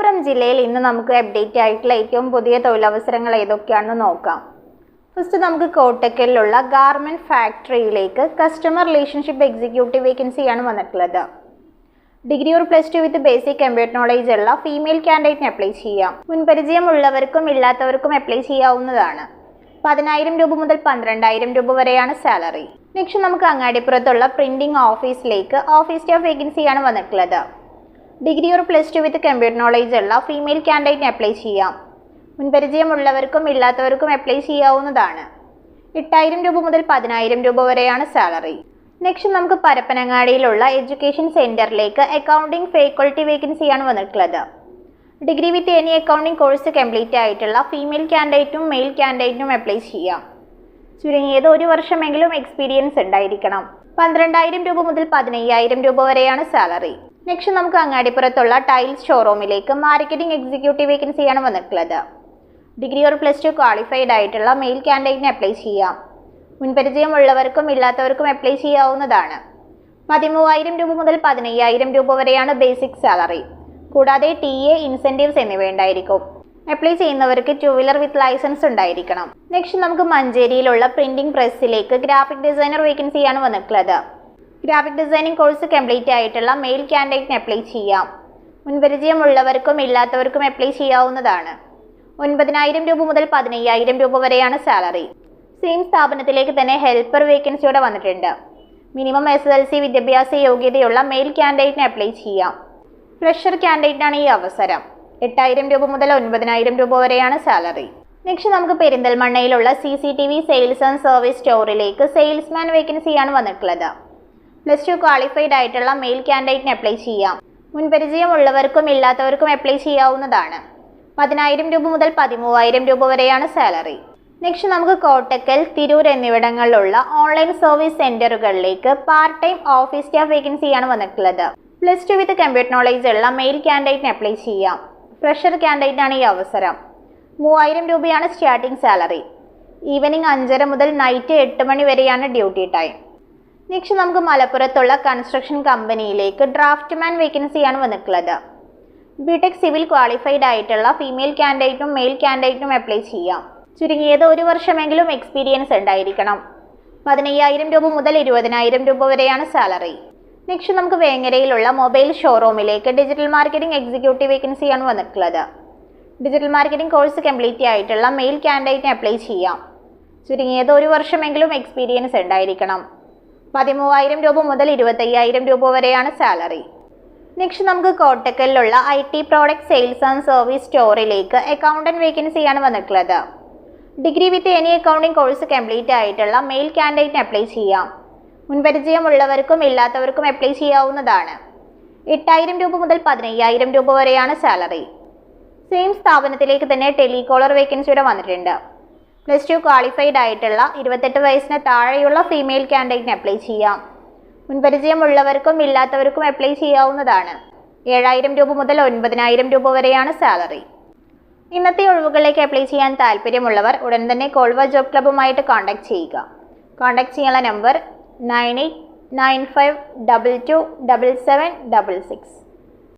മലപ്പുറം ജില്ലയിൽ ഇന്ന് നമുക്ക് അപ്ഡേറ്റ് ആയിട്ടുള്ള ഏറ്റവും പുതിയ തൊഴിലവസരങ്ങൾ ഏതൊക്കെയാണെന്ന് നോക്കാം. ഫസ്റ്റ് നമുക്ക് കോട്ടക്കലിലുള്ള ഗാർമെന്റ് ഫാക്ടറിയിലേക്ക് കസ്റ്റമർ റിലേഷൻഷിപ്പ് എക്സിക്യൂട്ടീവ് വേക്കൻസിയാണ് വന്നിട്ടുള്ളത്. Degree or plus two with basic computer knowledge ഉള്ള ഫീമെയിൽ കാൻഡിഡേറ്റിന് അപ്ലൈ ചെയ്യാം. മുൻപരിചയമുള്ളവർക്കും ഇല്ലാത്തവർക്കും അപ്ലൈ ചെയ്യാവുന്നതാണ്. പതിനായിരം രൂപ മുതൽ പന്ത്രണ്ടായിരം രൂപ വരെയാണ് സാലറി നെക്സ്റ്റ് നമുക്ക് അങ്ങാടിപ്പുറത്തുള്ള പ്രിന്റിംഗ് ഓഫീസിലേക്ക് ഓഫീസ് സ്റ്റാഫ് വേക്കൻസിയാണ് വന്നിട്ടുള്ളത്. Degree or plus two with computer knowledge ഉള്ള ഫീമെയിൽ കാൻഡിഡേറ്റിന് അപ്ലൈ ചെയ്യാം. മുൻപരിചയമുള്ളവർക്കും ഇല്ലാത്തവർക്കും അപ്ലൈ ചെയ്യാവുന്നതാണ്. എട്ടായിരം രൂപ മുതൽ പതിനായിരം രൂപ വരെയാണ് സാലറി നെക്സ്റ്റ് നമുക്ക് പരപ്പനങ്ങാടിയിലുള്ള എഡ്യൂക്കേഷൻ സെന്ററിലേക്ക് അക്കൗണ്ടിംഗ് ഫേക്കൾട്ടി വേക്കൻസിയാണ് വന്നിട്ടുള്ളത്. Degree with any accounting course complete ആയിട്ടുള്ള ഫീമെയിൽ കാൻഡിഡേറ്റും മെയിൽ കാൻഡിഡേറ്റിനും അപ്ലൈ ചെയ്യാം. ചുരുങ്ങിയത് ഒരു വർഷമെങ്കിലും എക്സ്പീരിയൻസ് ഉണ്ടായിരിക്കണം. പന്ത്രണ്ടായിരം രൂപ മുതൽ പതിനയ്യായിരം രൂപ വരെയാണ് സാലറി നെക്സ്റ്റ് നമുക്ക് അങ്ങാടിപ്പുറത്തുള്ള ടൈൽസ് ഷോറൂമിലേക്ക് മാർക്കറ്റിംഗ് എക്സിക്യൂട്ടീവ് വേക്കൻസിയാണ് വന്നിട്ടുള്ളത്. Degree or plus two qualified ആയിട്ടുള്ള മെയിൽ ക്യാൻഡിഡേറ്റിന് അപ്ലൈ ചെയ്യാം. മുൻപരിചയമുള്ളവർക്കും ഇല്ലാത്തവർക്കും അപ്ലൈ ചെയ്യാവുന്നതാണ്. പതിമൂവായിരം രൂപ മുതൽ പതിനയ്യായിരം രൂപ വരെയാണ് ബേസിക് സാലറി കൂടാതെ ടി എ ഇൻസെന്റീവ്സ് എന്നിവ ഉണ്ടായിരിക്കും. അപ്ലൈ ചെയ്യുന്നവർക്ക് ടു വീലർ വിത്ത് ലൈസൻസ് ഉണ്ടായിരിക്കണം. നെക്സ്റ്റ് നമുക്ക് മഞ്ചേരിയിലുള്ള പ്രിന്റിംഗ് പ്രസ്സിലേക്ക് ഗ്രാഫിക് ഡിസൈനർ വേക്കൻസിയാണ് വന്നിട്ടുള്ളത്. ഗ്രാഫിക് ഡിസൈനിങ് കോഴ്സ് കംപ്ലീറ്റ് ആയിട്ടുള്ള മെയിൽ കാൻഡിഡേറ്റിന് അപ്ലൈ ചെയ്യാം. മുൻപരിചയമുള്ളവർക്കും ഇല്ലാത്തവർക്കും അപ്ലൈ ചെയ്യാവുന്നതാണ്. ഒൻപതിനായിരം രൂപ മുതൽ പതിനയ്യായിരം രൂപ വരെയാണ് സാലറി സെയിം സ്ഥാപനത്തിലേക്ക് തന്നെ ഹെൽപ്പർ വേക്കൻസിയോടെ വന്നിട്ടുണ്ട്. മിനിമം എസ് എൽ സി വിദ്യാഭ്യാസ യോഗ്യതയുള്ള മെയിൽ കാൻഡിഡേറ്റിന് അപ്ലൈ ചെയ്യാം. ഫ്രഷർ കാൻഡിഡേറ്റിനാണ് ഈ അവസരം. എട്ടായിരം രൂപ മുതൽ ഒൻപതിനായിരം രൂപ വരെയാണ് സാലറി നെക്സ്റ്റ് നമുക്ക് പെരിന്തൽമണ്ണയിലുള്ള C C T V sales and service സ്റ്റോറിലേക്ക് salesman വേക്കൻസിയാണ് വന്നിട്ടുള്ളത്. പ്ലസ് ടു ക്വാളിഫൈഡ് ആയിട്ടുള്ള മെയിൽ ക്യാൻഡിഡേറ്റിന് അപ്ലൈ ചെയ്യാം. മുൻപരിചയമുള്ളവർക്കും ഇല്ലാത്തവർക്കും അപ്ലൈ ചെയ്യാവുന്നതാണ്. പതിനായിരം രൂപ മുതൽ പതിമൂവായിരം രൂപ വരെയാണ് സാലറി നെക്സ്റ്റ് നമുക്ക് കോട്ടക്കൽ തിരൂർ എന്നിവിടങ്ങളിലുള്ള ഓൺലൈൻ സർവീസ് സെന്ററുകളിലേക്ക് പാർട്ട് ടൈം ഓഫീസ് സ്റ്റാഫ് വേക്കൻസിയാണ് വന്നിട്ടുള്ളത്. Plus two with computer knowledge ഉള്ള മെയിൽ ക്യാൻഡിഡേറ്റിന് അപ്ലൈ ചെയ്യാം. ഫ്രഷർ കാൻഡിഡേറ്റ് ആണ് ഈ അവസരം. മൂവായിരം രൂപയാണ് സ്റ്റാർട്ടിംഗ് സാലറി ഈവനിങ് അഞ്ചര മുതൽ നൈറ്റ് എട്ട് മണി വരെയാണ് ഡ്യൂട്ടി ടൈം നെക്സ്റ്റ് നമുക്ക് മലപ്പുറത്തുള്ള കൺസ്ട്രക്ഷൻ കമ്പനിയിലേക്ക് ഡ്രാഫ്റ്റ്മാൻ വേക്കൻസിയാണ് വന്നിട്ടുള്ളത്. ബിടെക് സിവിൽ ക്വാളിഫൈഡ് ആയിട്ടുള്ള ഫീമെയിൽ കാൻഡിഡേറ്റും മെയിൽ കാൻഡിഡേറ്റും അപ്ലൈ ചെയ്യാം. ചുരുങ്ങിയത് ഒരു വർഷമെങ്കിലും എക്സ്പീരിയൻസ് ഉണ്ടായിരിക്കണം. പതിനയ്യായിരം രൂപ മുതൽ ഇരുപതിനായിരം രൂപ വരെയാണ് സാലറി നെക്സ്റ്റ് നമുക്ക് വേങ്ങരയിലുള്ള മൊബൈൽ ഷോറൂമിലേക്ക് ഡിജിറ്റൽ മാർക്കറ്റിംഗ് എക്സിക്യൂട്ടീവ് വേക്കൻസിയാണ് വന്നിട്ടുള്ളത്. ഡിജിറ്റൽ മാർക്കറ്റിംഗ് കോഴ്സ് കംപ്ലീറ്റ് ആയിട്ടുള്ള മെയിൽ കാൻഡിഡേറ്റിന് അപ്ലൈ ചെയ്യാം. ചുരുങ്ങിയത് ഒരു വർഷമെങ്കിലും എക്സ്പീരിയൻസ് ഉണ്ടായിരിക്കണം. പതിമൂവായിരം രൂപ മുതൽ ഇരുപത്തയ്യായിരം രൂപ വരെയാണ് സാലറി. നെക്സ്റ്റ് നമുക്ക് കോട്ടക്കലിലുള്ള I T product sales and service സ്റ്റോറിലേക്ക് accountant വേക്കൻസിയാണ് വന്നിട്ടുള്ളത്. Degree with any accounting course complete ആയിട്ടുള്ള മെയിൽ കാൻഡിഡേറ്റിന് അപ്ലൈ ചെയ്യാം. മുൻപരിചയമുള്ളവർക്കും ഇല്ലാത്തവർക്കും അപ്ലൈ ചെയ്യാവുന്നതാണ്. എട്ടായിരം രൂപ മുതൽ പതിനയ്യായിരം രൂപ വരെയാണ് സാലറി. സെയിം സ്ഥാപനത്തിലേക്ക് തന്നെ ടെലികോളർ വേക്കൻസിയുടെ വന്നിട്ടുണ്ട്. പ്ലസ് ടു ക്വാളിഫൈഡ് ആയിട്ടുള്ള ഇരുപത്തെട്ട് വയസ്സിന് താഴെയുള്ള ഫീമെയിൽ കാൻഡിഡേറ്റിന് അപ്ലൈ ചെയ്യാം. മുൻപരിചയമുള്ളവർക്കും ഇല്ലാത്തവർക്കും അപ്ലൈ ചെയ്യാവുന്നതാണ്. ഏഴായിരം രൂപ മുതൽ ഒൻപതിനായിരം രൂപ വരെയാണ് സാലറി ഇന്നത്തെ ഒഴിവുകളിലേക്ക് അപ്ലൈ ചെയ്യാൻ താല്പര്യമുള്ളവർ ഉടൻ തന്നെ കോൾവ ജോബ് ക്ലബ്ബുമായിട്ട് കോൺടാക്ട് ചെയ്യുക. കോൺടാക്ട് ചെയ്യാനുള്ള number nine eight nine five double two double seven double six